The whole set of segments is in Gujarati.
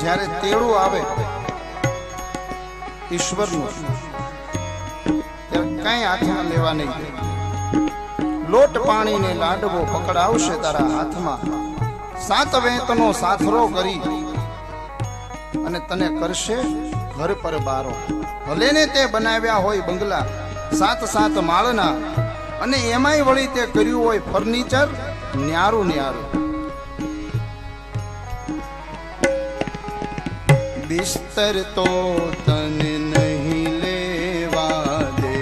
જ્યારે તેડું આવે, ઈશ્વરનું ત્યારે કઈ હાથમાં લેવા નહીં. લોટ પાણીને લાડવો પકડાવશે તારા હાથમાં. સાત વેતનો સાથરો કરી અને તને કરશે ઘર પર બારો. ભલે ને તે બનાવ્યા હોય બંગલા, સાત સાત માળના, અને એમાંય વળી તે કર્યું હોય ફર્નિચર, ન્યારું ન્યારું. બિસ્તર તો તને નહીં લેવા દે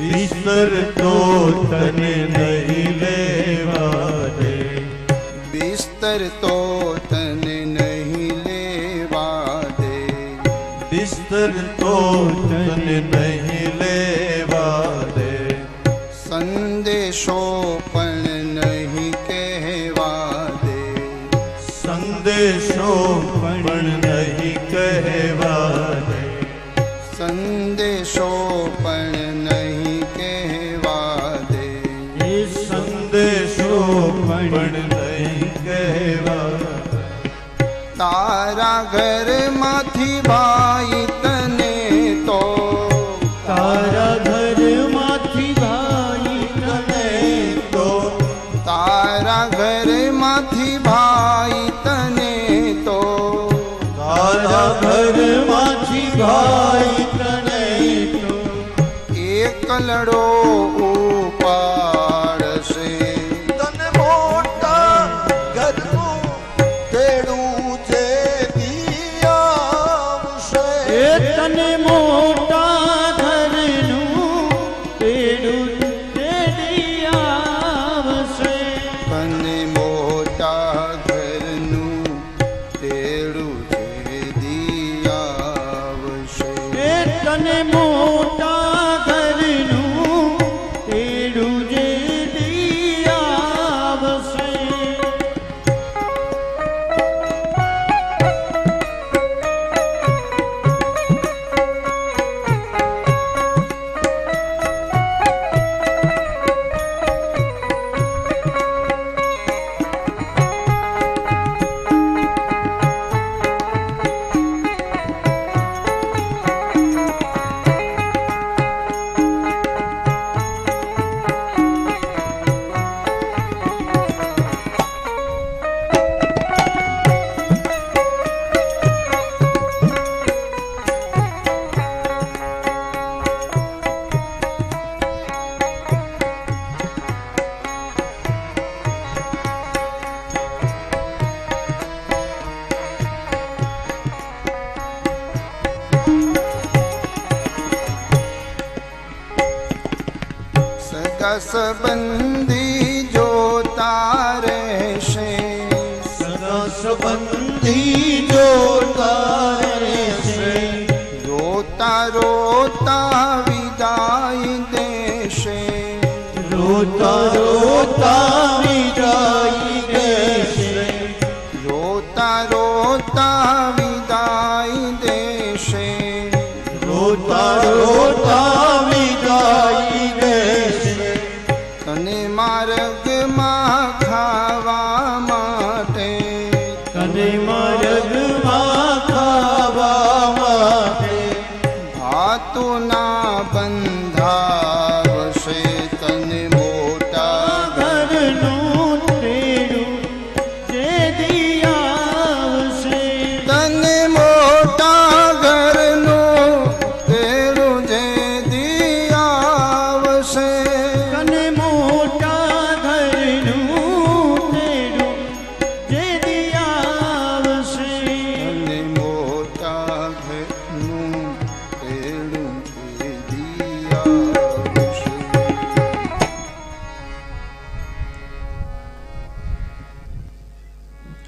બિસ્તર તો તને નહીં લેવા દે બિસ્તર તો તને નહીં લેવા દે બિસ્તર તો તને નહીં લેવા દે સંદેશો પણ નહીં કહેવા દે સંદેશો પણ પણ નહીં કહેવા. તારા ઘરમાંથી ભાઈ તને તો તારા ઘરમાંથી ભાઈ તને તો તારા ઘરમાંથી ભાઈ તને તો તારા ઘરમાંથી ભાઈ તને તો એકલડો સગા સંબંધી જોતા રહેશે સદા સંબંધી જોતા રહેશે રોતા રોતા વિદાય દેશે રોતા રોતા વિદાય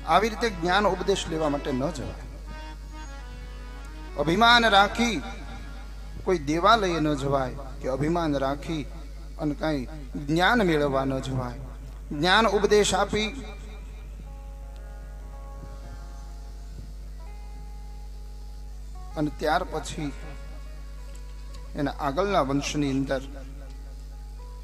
આવી રીતે જ્ઞાન ઉપદેશ લેવા માટે ન જવાય. અભિમાન રાખી કોઈ દેવાલયે ન જવાય કે અભિમાન રાખી અને કઈ જ્ઞાન મેળવવા ન જવાય. જ્ઞાન ઉપદેશ આપી અને ત્યાર પછી એના આગળના વંશની અંદર